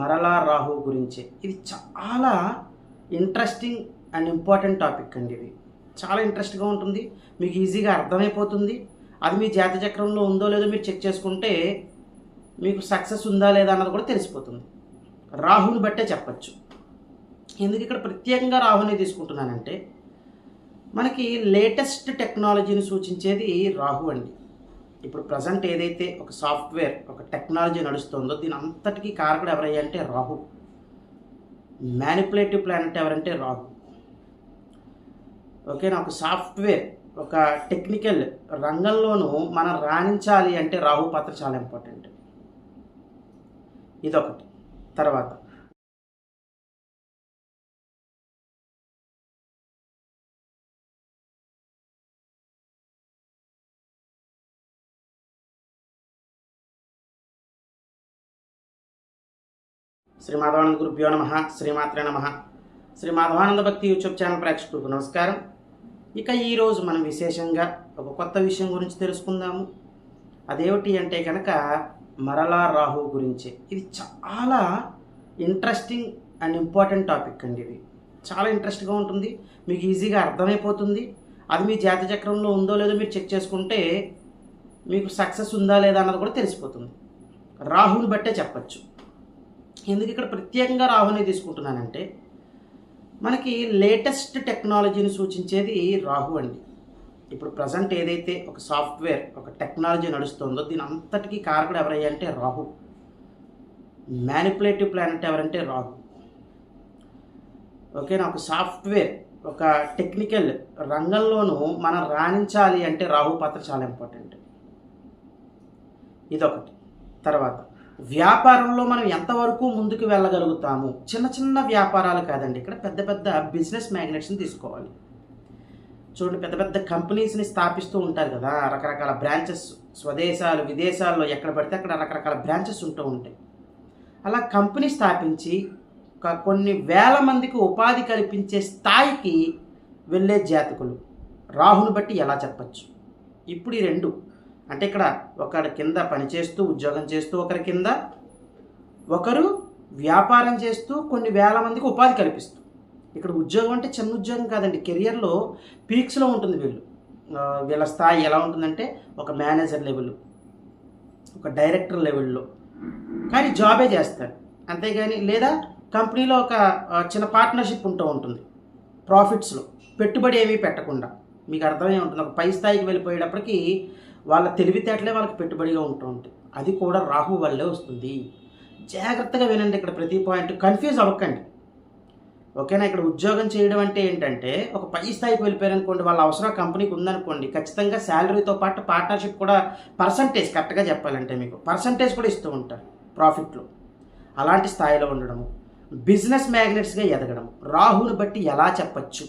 మరలా రాహు గురించి. ఇది చాలా ఇంట్రెస్టింగ్ అండ్ ఇంపార్టెంట్ టాపిక్ అండి ఇది. చాలా ఇంట్రెస్ట్గా ఉంటుంది. మీకు ఈజీగా అర్థమైపోతుంది. అది మీ జాతచక్రంలో ఉందో లేదో మీరు చెక్ చేసుకుంటే మీకు సక్సెస్ ఉందా లేదా అన్నది కూడా తెలిసిపోతుంది. రాహుని బట్టే చెప్పచ్చు. ఎందుకు ఇక్కడ ప్రత్యేకంగా రాహుని తీసుకుంటున్నానంటే మనకి లేటెస్ట్ టెక్నాలజీని సూచించేది రాహు అండి. ఇప్పుడు ప్రజెంట్ ఏదైతే ఒక సాఫ్ట్వేర్ ఒక టెక్నాలజీ నడుస్తుందో దీని అంతటికీ కారకుడు ఎవరయ్యంటే రాహు. మ్యానిపులేటివ్ ప్లానెట్ ఎవరంటే రాహు. ఓకేనా ఒక సాఫ్ట్వేర్ ఒక టెక్నికల్ రంగంలోనూ మనం రాణించాలి అంటే రాహు పాత్ర చాలా ఇంపార్టెంట్. ఇదొకటి. తర్వాత శ్రీ మాధవానంద గురుభ్యో నమ శ్రీమాత్రే నమ. శ్రీ మాధవానంద భక్తి యూట్యూబ్ ఛానల్ ప్రేక్షకులకు నమస్కారం. ఇక ఈరోజు మనం విశేషంగా ఒక కొత్త విషయం గురించి తెలుసుకుందాము. అదేమిటి అంటే కనుక మరలా రాహు గురించి. ఇది చాలా ఇంట్రెస్టింగ్ అండ్ ఇంపార్టెంట్ టాపిక్ అండి ఇది. చాలా ఇంట్రెస్ట్గా ఉంటుంది. మీకు ఈజీగా అర్థమైపోతుంది. అది మీ జాతి చక్రంలో ఉందో లేదో మీరు చెక్ చేసుకుంటే మీకు సక్సెస్ ఉందా లేదా అన్నది కూడా తెలిసిపోతుంది. రాహుని బట్టే చెప్పచ్చు. ఎందుకు ఇక్కడ ప్రత్యేకంగా రాహుని తీసుకుంటున్నానంటే మనకి లేటెస్ట్ టెక్నాలజీని సూచించేది రాహు అండి. ఇప్పుడు ప్రజెంట్ ఏదైతే ఒక సాఫ్ట్వేర్ ఒక టెక్నాలజీ నడుస్తుందో దీని అంతటికీ కారకుడు ఎవరయ్యా అంటే రాహు. మ్యానిపులేటివ్ ప్లానెట్ ఎవరంటే రాహు. ఓకేనా? ఒక సాఫ్ట్వేర్ ఒక టెక్నికల్ రంగంలోనూ మనం రాణించాలి అంటే రాహు పాత్ర చాలా ఇంపార్టెంట్. ఇదొకటి. తర్వాత వ్యాపారంలో మనం ఎంతవరకు ముందుకు వెళ్ళగలుగుతాము? చిన్న చిన్న వ్యాపారాలు కాదండి. ఇక్కడ పెద్ద పెద్ద బిజినెస్ మ్యాగ్నెట్స్ని తీసుకోవాలి. చూడండి పెద్ద పెద్ద కంపెనీస్ని స్థాపిస్తూ ఉంటారు కదా. రకరకాల బ్రాంచెస్ స్వదేశాలు విదేశాల్లో ఎక్కడ పడితే అక్కడ రకరకాల బ్రాంచెస్ ఉంటూ ఉంటాయి. అలా కంపెనీ స్థాపించి కొన్ని వేల మందికి ఉపాధి కల్పించే స్థాయికి వెళ్ళే జాతకులు. రాహుని బట్టి ఎలా చెప్పచ్చు? ఇప్పుడు ఈ రెండు. అంటే ఇక్కడ ఒకరి కింద పనిచేస్తూ ఉద్యోగం చేస్తూ ఒకరి కింద ఒకరు వ్యాపారం చేస్తూ కొన్ని వేల మందికి ఉపాధి కల్పిస్తూ. ఇక్కడ ఉద్యోగం అంటే చిన్న ఉద్యోగం కాదండి కెరియర్లో పీక్స్లో ఉంటుంది వీళ్ళు. వీళ్ళ స్థాయి ఎలా ఉంటుందంటే ఒక మేనేజర్ లెవెల్ ఒక డైరెక్టర్ లెవెల్లో కానీ జాబే చేస్తారు అంతేగాని లేదా కంపెనీలో ఒక చిన్న పార్ట్నర్షిప్ ఉంటూ ఉంటుంది. ప్రాఫిట్స్లో పెట్టుబడి ఏమీ పెట్టకుండా. మీకు అర్థమై ఉంటుంది. ఒక పై స్థాయికి వెళ్ళిపోయేటప్పటికి వాళ్ళ తెలివితేటలే వాళ్ళకి పెట్టుబడిగా ఉంటూ ఉంటాయి అది కూడా రాహు వల్లే వస్తుంది. జాగ్రత్తగా వినండి ఇక్కడ ప్రతి పాయింట్. కన్ఫ్యూజ్ అవ్వకండి. ఓకేనా? ఇక్కడ ఉద్యోగం చేయడం అంటే ఏంటంటే ఒక పై స్థాయికి వెళ్ళిపోయారనుకోండి వాళ్ళ అవసరం కంపెనీకి ఉందనుకోండి ఖచ్చితంగా శాలరీతో పాటు పార్ట్నర్షిప్ కూడా పర్సంటేజ్ కరెక్ట్గా చెప్పాలంటే మీకు పర్సంటేజ్ కూడా ఇస్తూ ఉంటారు ప్రాఫిట్లో. అలాంటి స్థాయిలో ఉండడము బిజినెస్ మ్యాగ్నెట్స్గా ఎదగడం. రాహుని బట్టి ఎలా చెప్పచ్చు?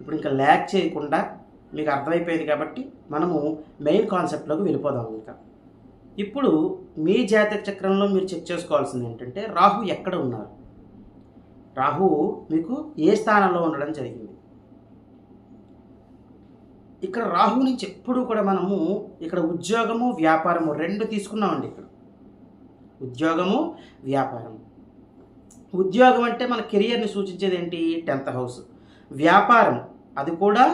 ఇప్పుడు ఇంకా ల్యాక్ చేయకుండా మీకు అర్థమైపోయింది కాబట్టి మనము మెయిన్ కాన్సెప్ట్లోకి వెళ్ళిపోదాం ఇంకా. ఇప్పుడు మీ జాతక చక్రంలో మీరు చెక్ చేసుకోవాల్సింది ఏంటంటే రాహు ఎక్కడ ఉన్నారు? రాహు మీకు ఏ స్థానంలో ఉండడం జరిగింది? ఇక్కడ రాహు నుంచి ఎప్పుడు కూడా మనము ఇక్కడ ఉద్యోగము వ్యాపారము రెండు తీసుకున్నామండి ఇక్కడ. ఉద్యోగము వ్యాపారము. ఉద్యోగం అంటే మన కెరియర్ని సూచించేది ఏంటి? Tenth house. వ్యాపారం అది కూడా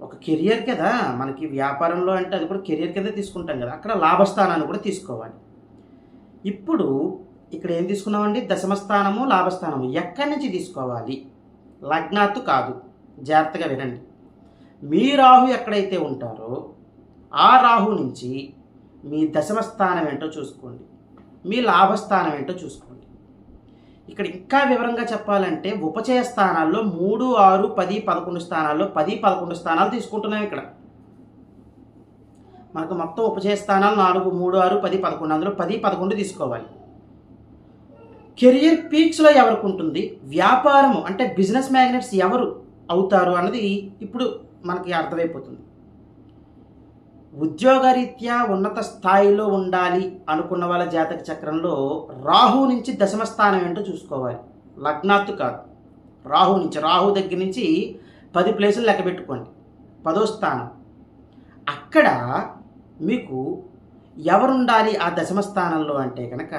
ఒక కెరియర్ కదా మనకి వ్యాపారంలో అంటే అది కూడా కెరియర్ కింద తీసుకుంటాం కదా అక్కడ లాభస్థానాన్ని కూడా తీసుకోవాలి. ఇప్పుడు ఇక్కడ ఏం తీసుకున్నామండి? దశమస్థానము లాభస్థానము ఎక్కడి నుంచి తీసుకోవాలి? లగ్నాత్తు కాదు జాగ్రత్తగా వినండి. మీ రాహు ఎక్కడైతే ఉంటారో ఆ రాహు నుంచి మీ దశమ స్థానం ఏంటో చూసుకోండి. మీ లాభస్థానం ఏంటో చూసుకోండి. ఇక్కడ ఇంకా వివరంగా చెప్పాలంటే ఉపచయ స్థానాల్లో మూడు ఆరు పది పదకొండు స్థానాల్లో పది పదకొండు స్థానాలు తీసుకుంటున్నాం ఇక్కడ. మనకు మొత్తం ఉపచయ స్థానాలు నాలుగు మూడు ఆరు పది పదకొండు అందులో పది పదకొండు తీసుకోవాలి. కెరియర్ పీక్స్లో ఎవరికి ఉంటుంది? వ్యాపారము అంటే బిజినెస్ మ్యాగ్నెట్స్ ఎవరు అవుతారు అన్నది ఇప్పుడు మనకి అర్థమైపోతుంది. ఉద్యోగరీత్యా ఉన్నత స్థాయిలో ఉండాలి అనుకున్న వాళ్ళ జాతక చక్రంలో రాహు నుంచి దశమ స్థానం ఏంటో చూసుకోవాలి. లగ్నాత్తు కాదు. రాహు నుంచి రాహు దగ్గర నుంచి పది ప్లేసులు లెక్క పెట్టుకోండి. పదో స్థానం. అక్కడ మీకు ఎవరుండాలి ఆ దశమ స్థానంలో అంటే కనుక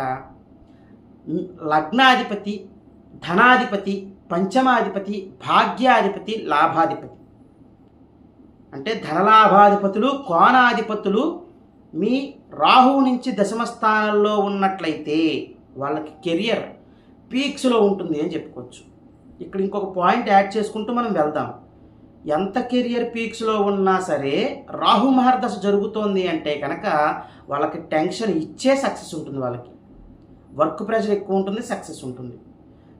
లగ్నాధిపతి ధనాధిపతి పంచమాధిపతి భాగ్యాధిపతి లాభాధిపతి. అంటే ధనలాభాధిపతులు కోణాధిపతులు మీ రాహువు నుంచి దశమ స్థానంలో ఉన్నట్లయితే వాళ్ళకి కెరియర్ పీక్స్లో ఉంటుంది అని చెప్పుకోవచ్చు. ఇక్కడ ఇంకొక పాయింట్ యాడ్ చేసుకుంటూ మనం వెళ్దాం. ఎంత కెరియర్ పీక్స్లో ఉన్నా సరే రాహు మహర్దశ జరుగుతోంది అంటే కనుక వాళ్ళకి టెన్షన్ ఇచ్చే సక్సెస్ ఉంటుంది వాళ్ళకి. వర్క్ ప్రెషర్ ఎక్కువ ఉంటుంది సక్సెస్ ఉంటుంది.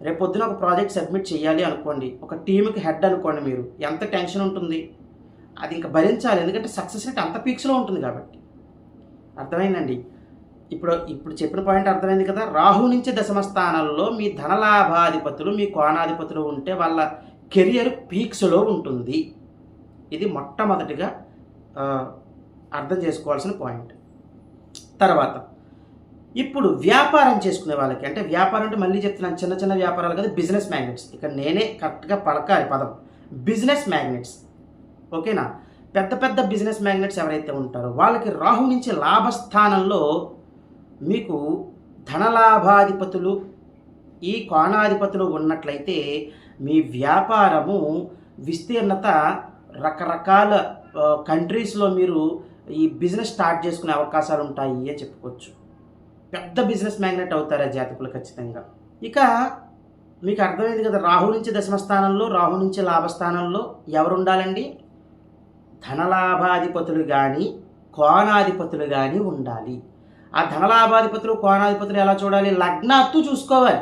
రేపొద్దున ఒక ప్రాజెక్ట్ సబ్మిట్ చేయాలి అనుకోండి ఒక టీంకి హెడ్ అనుకోండి మీరు ఎంత టెన్షన్ ఉంటుంది? అది ఇంకా భరించాలి. ఎందుకంటే సక్సెస్ రేట్ అంత పీక్స్లో ఉంటుంది కాబట్టి. అర్థమైందండి? ఇప్పుడు ఇప్పుడు చెప్పిన పాయింట్ అర్థమైంది కదా? రాహు నుంచి దశమ స్థానంలో మీ ధనలాభాధిపతులు మీ కోణాధిపతులు ఉంటే వాళ్ళ కెరియర్ పీక్స్లో ఉంటుంది. ఇది మొట్టమొదటిగా అర్థం చేసుకోవాల్సిన పాయింట్ తర్వాత ఇప్పుడు వ్యాపారం చేసుకునే వాళ్ళకి అంటే వ్యాపారం అంటే మళ్ళీ చెప్తున్నాను చిన్న చిన్న వ్యాపారాలు కదా బిజినెస్ మ్యాగ్నెట్స్ ఇక్కడ నేనే కరెక్ట్గా పడకాలి పదం. బిజినెస్ మ్యాగ్నెట్స్ ఓకేనా? పెద్ద పెద్ద బిజినెస్ మ్యాగ్నెట్స్ ఎవరైతే ఉంటారో వాళ్ళకి రాహు నుంచి లాభస్థానంలో మీకు ధనలాభాధిపతులు ఈ కోణాధిపతులు ఉన్నట్లయితే మీ వ్యాపారము విస్తీర్ణత రకరకాల కంట్రీస్లో మీరు ఈ బిజినెస్ స్టార్ట్ చేసుకునే అవకాశాలు ఉంటాయి అని చెప్పుకోవచ్చు. పెద్ద బిజినెస్ మ్యాగ్నెట్ అవుతారు ఆ జాతకులు ఖచ్చితంగా. ఇక మీకు అర్థమైంది కదా రాహు నుంచి దశమ స్థానంలో రాహు నుంచి లాభస్థానంలో ఎవరు ఉండాలండి? ధనలాభాధిపతులు కానీ కోణాధిపతులు కానీ ఉండాలి. ఆ ధనలాభాధిపతులు కోణాధిపతులు ఎలా చూడాలి? లగ్నాత్తు చూసుకోవాలి.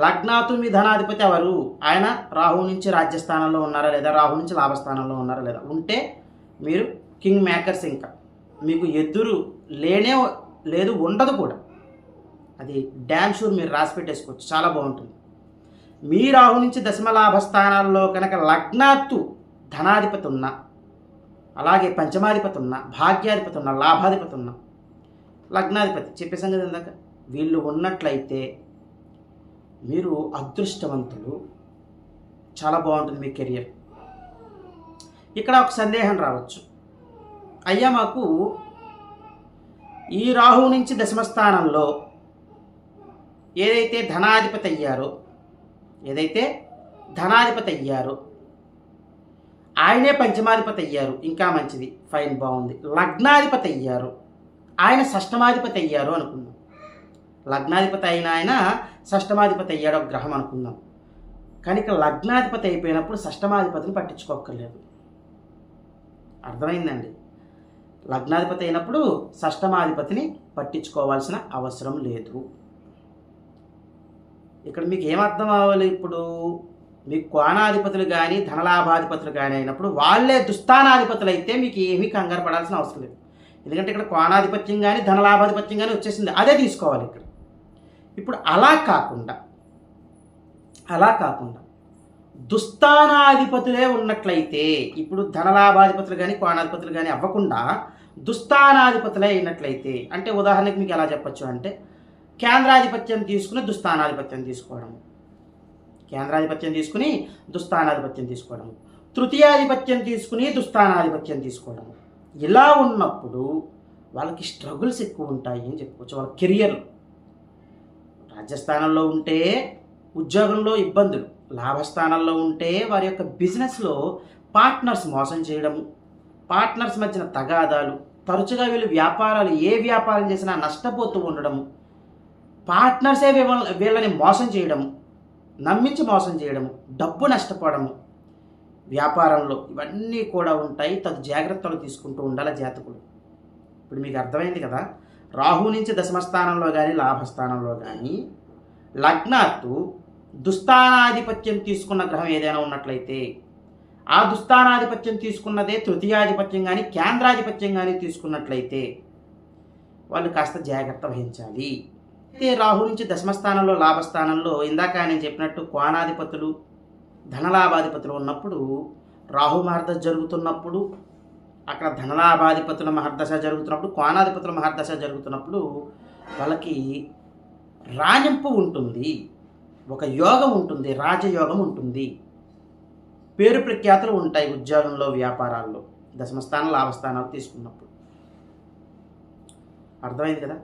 లగ్నాత్తు మీ ధనాధిపతి ఎవరు? ఆయన రాహు నుంచి రాజ్యస్థానంలో ఉన్నారా లేదా? రాహు నుంచి లాభస్థానంలో ఉన్నారా లేదా? ఉంటే మీరు కింగ్ మేకర్స్ ఇంకా. మీకు ఎదురు లేనే లేదు ఉండదు కూడా. అది డ్యామ్ షూర్ మీరు రాసి పెట్టేసుకోవచ్చు. చాలా బాగుంటుంది. మీ రాహు నుంచి దశమ లాభ స్థానాల్లో కనుక లగ్నాత్తు ధనాధిపతి ఉన్నా అలాగే పంచమాధిపతి ఉన్న భాగ్యాధిపతి ఉన్న లాభాధిపతి ఉన్న లగ్నాధిపతి చెప్పేసాం కదా ఇందాక వీళ్ళు ఉన్నట్లయితే మీరు అదృష్టవంతులు. చాలా బాగుంటుంది మీ కెరియర్. ఇక్కడ ఒక సందేహం రావచ్చు. అయ్యా మాకు ఈ రాహు నుంచి దశమస్థానంలో ఏదైతే ధనాధిపతి అయ్యారో ఏదైతే ధనాధిపతి అయ్యారో ఆయనే పంచమాధిపతి అయ్యారు. ఇంకా మంచిది. ఫైన్ బాగుంది. లగ్నాధిపతి అయ్యారు. ఆయన షష్టమాధిపతి అయ్యారు అనుకుందాం. లగ్నాధిపతి అయిన ఆయన షష్టమాధిపతి అయ్యాడు ఒక గ్రహం అనుకుందాం. కానీ ఇక్కడ లగ్నాధిపతి అయిపోయినప్పుడు షష్టమాధిపతిని పట్టించుకోక్కర్లేదు. అర్థమైందండి? లగ్నాధిపతి అయినప్పుడు షష్టమాధిపతిని పట్టించుకోవాల్సిన అవసరం లేదు. ఇక్కడ మీకు ఏమర్థం అవ్వాలి ఇప్పుడు? మీకు కోణాధిపతులు కానీ ధనలాభాధిపతులు కానీ అయినప్పుడు వాళ్ళే దుస్థానాధిపతులు అయితే మీకు ఏమీ కంగారు పడాల్సిన అవసరం లేదు. ఎందుకంటే ఇక్కడ కోణాధిపత్యం కానీ ధనలాభాధిపత్యం కానీ వచ్చేసింది. అదే తీసుకోవాలి ఇక్కడ. ఇప్పుడు అలా కాకుండా అలా కాకుండా దుస్థానాధిపతులే ఉన్నట్లయితే ఇప్పుడు ధనలాభాధిపతులు కానీ కోణాధిపతులు కానీ అవ్వకుండా దుస్థానాధిపతులే అయినట్లయితే అంటే ఉదాహరణకి మీకు ఎలా చెప్పచ్చు అంటే కేంద్రాధిపత్యం తీసుకుని దుస్థానాధిపత్యం తీసుకోవడం కేంద్రాధిపత్యం తీసుకుని దుస్థానాధిపత్యం తీసుకోవడం. తృతీయాధిపత్యం తీసుకుని దుస్థానాధిపత్యం తీసుకోవడం. ఇలా ఉన్నప్పుడు వాళ్ళకి స్ట్రగుల్స్ ఎక్కువ ఉంటాయి అని చెప్పుకోవచ్చు. వాళ్ళ కెరియర్ రాజ్యస్థానంలో ఉంటే ఉద్యోగంలో ఇబ్బందులు లాభస్థానంలో ఉంటే వారి యొక్క బిజినెస్లో పార్ట్నర్స్ మోసం చేయడము పార్ట్నర్స్ మధ్యన తగాదాలు తరచుగా వీళ్ళు వ్యాపారాలు ఏ వ్యాపారం చేసినా నష్టపోతూ ఉండడము పార్ట్నర్సే వీళ్ళని మోసం చేయడము నమ్మించి మోసం చేయడము డబ్బు నష్టపోవడము వ్యాపారంలో ఇవన్నీ కూడా ఉంటాయి. తదు జాగ్రత్తలు తీసుకుంటూ ఉండాలి జాతకుడు ఇప్పుడు మీకు అర్థమైంది కదా? రాహు నుంచి దశమస్థానంలో కానీ లాభస్థానంలో కానీ లగ్నాత్తు దుస్థానాధిపత్యం తీసుకున్న గ్రహం ఏదైనా ఉన్నట్లయితే ఆ దుస్థానాధిపత్యం తీసుకున్నదే తృతీయాధిపత్యం కానీ కేంద్రాధిపత్యం కానీ తీసుకున్నట్లయితే వాళ్ళు కాస్త జాగ్రత్త వహించాలి. అయితే రాహు నుంచి దశమస్థానంలో లాభస్థానంలో ఇందాక నేను చెప్పినట్టు కోణాధిపతులు ధనలాభాధిపతులు ఉన్నప్పుడు రాహు మహర్దశ జరుగుతున్నప్పుడు అక్కడ ధనలాభాధిపతుల మహర్దశ జరుగుతున్నప్పుడు కోణాధిపతుల మహర్దశ జరుగుతున్నప్పుడు వాళ్ళకి రాణింపు ఉంటుంది ఒక యోగం ఉంటుంది రాజయోగం ఉంటుంది. పేరు ప్రఖ్యాతులు ఉంటాయి ఉద్యోగంలో వ్యాపారాల్లో దశమస్థానం లాభస్థానాలు తీసుకున్నప్పుడు. అర్థమైంది కదా?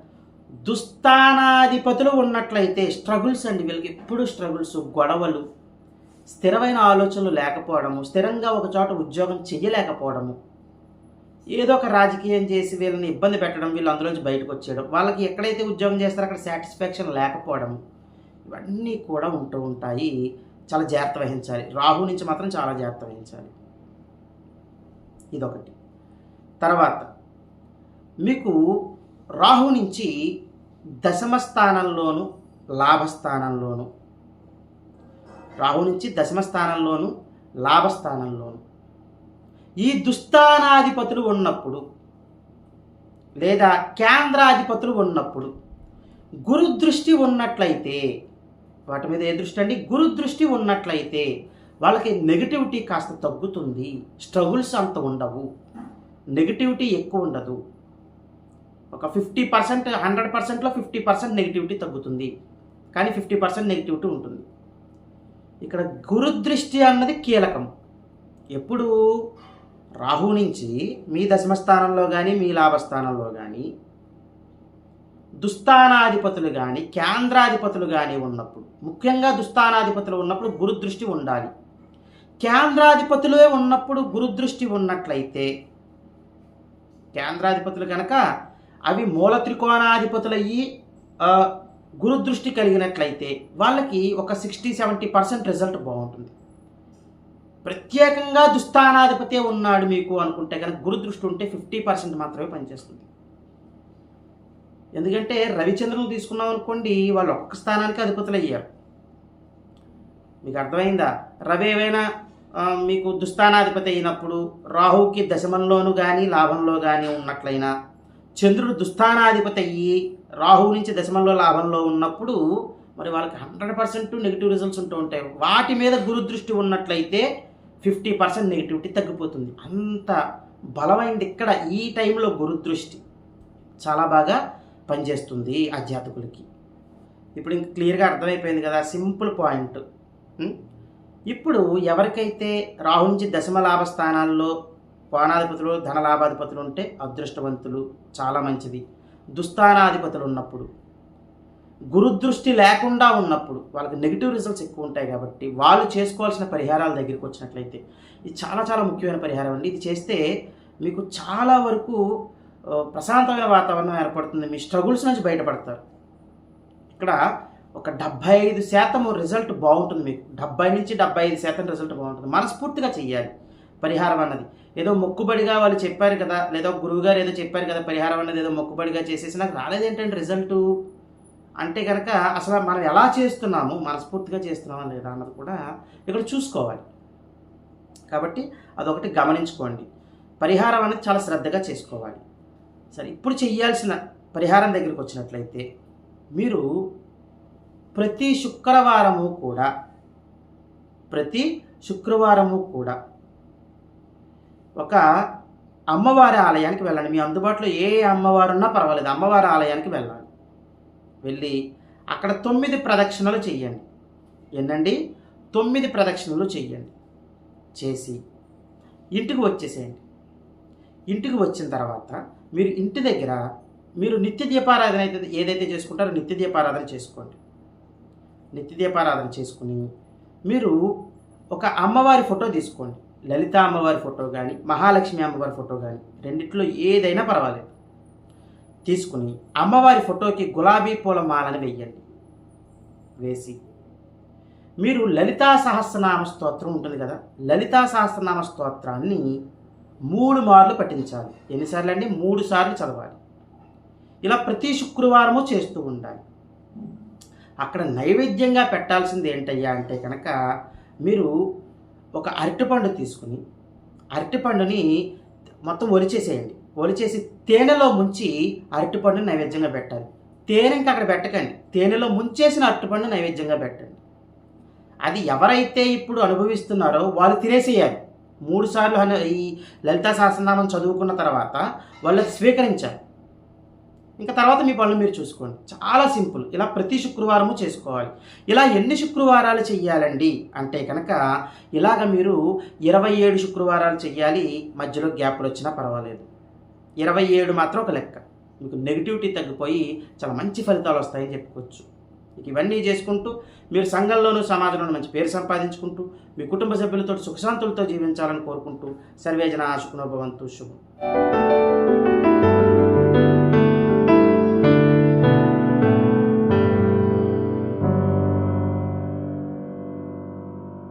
దుస్థానాధిపతులు ఉన్నట్లయితే స్ట్రగుల్స్ అండి. వీళ్ళకి ఎప్పుడు స్ట్రగుల్స్ గొడవలు స్థిరమైన ఆలోచనలు లేకపోవడము స్థిరంగా ఒక చోట ఉద్యోగం చేయలేకపోవడము ఏదో ఒక రాజకీయం చేసి వీళ్ళని ఇబ్బంది పెట్టడం వీళ్ళు అందులోంచి బయటకు వచ్చేయడం వాళ్ళకి ఎక్కడైతే ఉద్యోగం చేస్తారో అక్కడ సాటిస్ఫాక్షన్ లేకపోవడం ఇవన్నీ కూడా ఉంటూ ఉంటాయి. చాలా జాగ్రత్త వహించాలి. రాహు నుంచి మాత్రం చాలా జాగ్రత్త వహించాలి. ఇదొకటి. తర్వాత మీకు రాహు నుంచి దశమ స్థానంలోను లాభస్థానంలోను రాహు నుంచి దశమ స్థానంలోను లాభస్థానంలోను ఈ దుస్థానాధిపతులు ఉన్నప్పుడు లేదా కేంద్రాధిపతులు ఉన్నప్పుడు గురుదృష్టి ఉన్నట్లయితే వాటి మీద ఏ దృష్టి అండి? గురుదృష్టి ఉన్నట్లయితే వాళ్ళకి నెగిటివిటీ కాస్త తగ్గుతుంది. స్ట్రగుల్స్ అంత ఉండవు. నెగిటివిటీ ఎక్కువ ఉండదు. ఒక ఫిఫ్టీ పర్సెంట్ హండ్రెడ్ పర్సెంట్లో ఫిఫ్టీ పర్సెంట్ నెగిటివిటీ తగ్గుతుంది. కానీ ఫిఫ్టీ పర్సెంట్ నెగిటివిటీ ఉంటుంది. ఇక్కడ గురుదృష్టి అన్నది కీలకం. ఎప్పుడు రాహు నుంచి మీ దశమ స్థానంలో కానీ మీ లాభస్థానంలో కానీ దుస్థానాధిపతులు కానీ కేంద్రాధిపతులు కానీ ఉన్నప్పుడు ముఖ్యంగా దుస్థానాధిపతులు ఉన్నప్పుడు గురుదృష్టి ఉండాలి. కేంద్రాధిపతులే ఉన్నప్పుడు గురుదృష్టి ఉన్నట్లయితే కేంద్రాధిపతులు కనుక అవి మూల త్రికోణాధిపతులయ్యి గురుదృష్టి కలిగినట్లయితే వాళ్ళకి ఒక సిక్స్టీ సెవెంటీ పర్సెంట్ రిజల్ట్ బాగుంటుంది. ప్రత్యేకంగా దుస్థానాధిపతే ఉన్నాడు మీకు అనుకుంటే కనుక గురుదృష్టి ఉంటే ఫిఫ్టీ పర్సెంట్ మాత్రమే పనిచేస్తుంది. ఎందుకంటే రవిచంద్రుని తీసుకున్నాం అనుకోండి వాళ్ళు ఒక్క స్థానానికి అధిపతులు అయ్యారు మీకు అర్థమైందా? రవి ఏవైనా మీకు దుస్థానాధిపతి అయినప్పుడు రాహుకి దశమంలోను కానీ లాభంలో కానీ ఉన్నట్లయినా చంద్రుడు దుస్థానాధిపతి అయ్యి రాహు నుంచి దశమంలో లాభంలో ఉన్నప్పుడు మరి వాళ్ళకి హండ్రెడ్ పర్సెంట్ నెగిటివ్ రిజల్ట్స్ ఉంటూ ఉంటాయి. వాటి మీద గురుదృష్టి ఉన్నట్లయితే ఫిఫ్టీ పర్సెంట్ నెగిటివిటీ తగ్గిపోతుంది. అంత బలమైంది ఇక్కడ ఈ టైంలో గురుదృష్టి చాలా బాగా పనిచేస్తుంది ఆ జాతకులకి ఇప్పుడు ఇంక క్లియర్గా అర్థమైపోయింది కదా సింపుల్ పాయింట్. ఇప్పుడు ఎవరికైతే రాహు నుంచి దశమ లాభ స్థానాల్లో కోణాధిపతులు ధన లాభాధిపతులు ఉంటే అదృష్టవంతులు చాలా మంచిది. దుస్థానాధిపతులు ఉన్నప్పుడు గురుదృష్టి లేకుండా ఉన్నప్పుడు వాళ్ళకి నెగిటివ్ రిజల్ట్స్ ఎక్కువ ఉంటాయి కాబట్టి వాళ్ళు చేసుకోవాల్సిన పరిహారాల దగ్గరికి వచ్చినట్లయితే ఇది చాలా చాలా ముఖ్యమైన పరిహారం అండి. ఇది చేస్తే మీకు చాలా వరకు ప్రశాంతమైన వాతావరణం ఏర్పడుతుంది. మీ స్ట్రగుల్స్ నుంచి బయటపడతారు. ఇక్కడ ఒక డెబ్బై ఐదు శాతం రిజల్ట్ బాగుంటుంది మీకు. డెబ్బై నుంచి డెబ్బై ఐదు శాతం రిజల్ట్ బాగుంటుంది. మనస్ఫూర్తిగా చెయ్యాలి. పరిహారం అన్నది. ఏదో మొక్కుబడిగా వాళ్ళు చెప్పారు కదా లేదా గురువు గారు ఏదో చెప్పారు కదా పరిహారం అన్నది ఏదో మొక్కుబడిగా చేసేసి నాకు రాలేదేంటండి రిజల్ట్ అంటే కనుక అసలు మనం ఎలా చేస్తున్నాము మనస్ఫూర్తిగా చేస్తున్నామా లేదా అన్నది కూడా ఇక్కడ చూసుకోవాలి. కాబట్టి అదొకటి గమనించుకోండి. పరిహారం అనేది చాలా శ్రద్ధగా చేసుకోవాలి. సరే ఇప్పుడు చేయాల్సిన పరిహారం దగ్గరికి వచ్చినట్లయితే మీరు ప్రతి శుక్రవారము కూడా ప్రతి శుక్రవారము కూడా ఒక అమ్మవారి ఆలయానికి వెళ్ళండి. మీ అందుబాటులో ఏ అమ్మవారు ఉన్నా పర్వాలేదు. అమ్మవారి ఆలయానికి వెళ్ళాలి. వెళ్ళి అక్కడ తొమ్మిది ప్రదక్షిణలు చెయ్యండి ఏంటండి? తొమ్మిది ప్రదక్షిణలు చెయ్యండి చేసి ఇంటికి వచ్చేసేయండి. ఇంటికి వచ్చిన తర్వాత మీరు ఇంటి దగ్గర మీరు నిత్య దీపారాధన అయితే ఏదైతే చేసుకుంటారో నిత్య దీపారాధన చేసుకోండి. నిత్య దీపారాధన చేసుకుని మీరు ఒక అమ్మవారి ఫోటో తీసుకోండి. లలిత అమ్మవారి ఫోటో కానీ మహాలక్ష్మి అమ్మవారి ఫోటో కానీ రెండిట్లో ఏదైనా పర్వాలేదు. తీసుకుని అమ్మవారి ఫోటోకి గులాబీ పూల మాలని వెయ్యండి వేసి మీరు లలితా సహస్రనామ స్తోత్రం ఉంటుంది కదా లలితా సహస్రనామ స్తోత్రాన్ని మూడు మార్లు పఠించాలి. ఎన్నిసార్లు అండి? మూడు సార్లు చదవాలి. ఇలా ప్రతి శుక్రవారము చేస్తూ ఉండాలి. అక్కడ నైవేద్యంగా పెట్టాల్సింది ఏంటయ్యా అంటే కనుక మీరు ఒక అరటిపండు తీసుకుని అరటిపండుని మొత్తం ఒలిచేసేయండి. ఒలిచేసి తేనెలో ముంచి అరటిపండుని నైవేద్యంగా పెట్టాలి. తేనె ఇంకా అక్కడ పెట్టకండి. తేనెలో ముంచేసిన అరటిపండు నైవేద్యంగా పెట్టండి. అది ఎవరైతే ఇప్పుడు అనుభవిస్తున్నారో వాళ్ళు తినేసేయాలి. మూడు సార్లు ఈ లలితా సహస్రనామం చదువుకున్న తర్వాత వాళ్ళు స్వీకరించాలి. ఇంకా తర్వాత మీ పనులు మీరు చూసుకోండి. చాలా సింపుల్. ఇలా ప్రతి శుక్రవారము చేసుకోవాలి. ఇలా ఎన్ని శుక్రవారాలు చెయ్యాలండి? అంటే కనుక ఇలాగ మీరు ఇరవై ఏడు శుక్రవారాలు చెయ్యాలి. మధ్యలో గ్యాప్లు వచ్చినా పర్వాలేదు. ఇరవై ఏడు మాత్రం ఒక లెక్క. మీకు నెగిటివిటీ తగ్గిపోయి చాలా మంచి ఫలితాలు వస్తాయని చెప్పుకోవచ్చు. మీకు ఇవన్నీ చేసుకుంటూ మీరు సంఘంలోనూ సమాజంలోనూ మంచి పేరు సంపాదించుకుంటూ మీ కుటుంబ సభ్యులతో సుఖశాంతులతో జీవించాలని కోరుకుంటూ సర్వేజన ఆశకునోభవంతు శుభం.